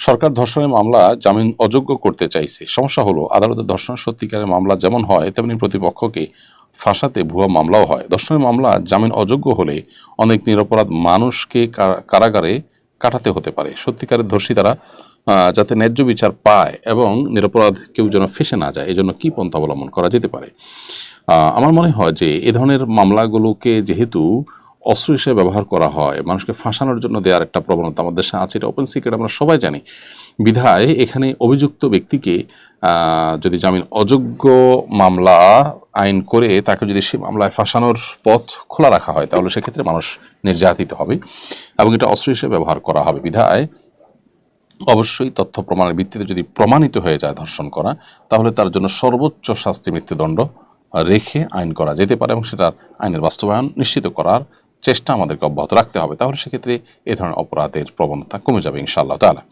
সরকার ধর্ষণের মামলা জামিন অযোগ্য করতে চাইছে। সমস্যা হলো আদালতে ধর্ষণ সত্যিকারের মামলা যেমন হয় তেমনি প্রতিপক্ষকে ফাঁসাতে ভুয়া মামলাও হয়। ধর্ষণের মামলা জামিন অযোগ্য হলে অনেক নিরপরাধ মানুষকে কারাগারে কাটাতে হতে পারে। সত্যিকারের ধর্ষিতারা আহ, যাতে ন্যায্য বিচার পায় এবং নিরপরাধ কেউ যেন ফেসে না যায় এজন্য কি পন্থা অবলম্বন করা যেতে পারে? আমার মনে হয় যে এ ধরনের মামলাগুলোকে যেহেতু অস্ত্র হিসেবে ব্যবহার করা হয়, মানুষকে ফাঁসানোর জন্য দেওয়ার একটা প্রবণতা আমাদের দেশে আছে, এটা ওপেন সিক্রেট আমরা সবাই জানি। বিধায় এখানে অভিযুক্ত ব্যক্তিকে যদি জামিন অযোগ্য মামলা আইন করে তাকে যদি সে মামলায় ফাঁসানোর পথ খোলা রাখা হয়, তাহলে সেক্ষেত্রে মানুষ নির্যাতিত হবে এবং এটা অস্ত্র হিসেবে ব্যবহার করা হবে। বিধায় অবশ্যই তথ্য প্রমাণের ভিত্তিতে যদি প্রমাণিত হয়ে যায় ধর্ষণ করা, তাহলে তার জন্য সর্বোচ্চ শাস্তি মৃত্যুদণ্ড রেখে আইন করা যেতে পারে এবং সেটার আইনের বাস্তবায়ন নিশ্চিত করার চেষ্টা আমাদেরকে অব্যাহত রাখতে হবে, তাহলে সেক্ষেত্রে এ ধরনের অপরাধের প্রবণতা কমে যাবে ইনশাআল্লাহ তাআলা।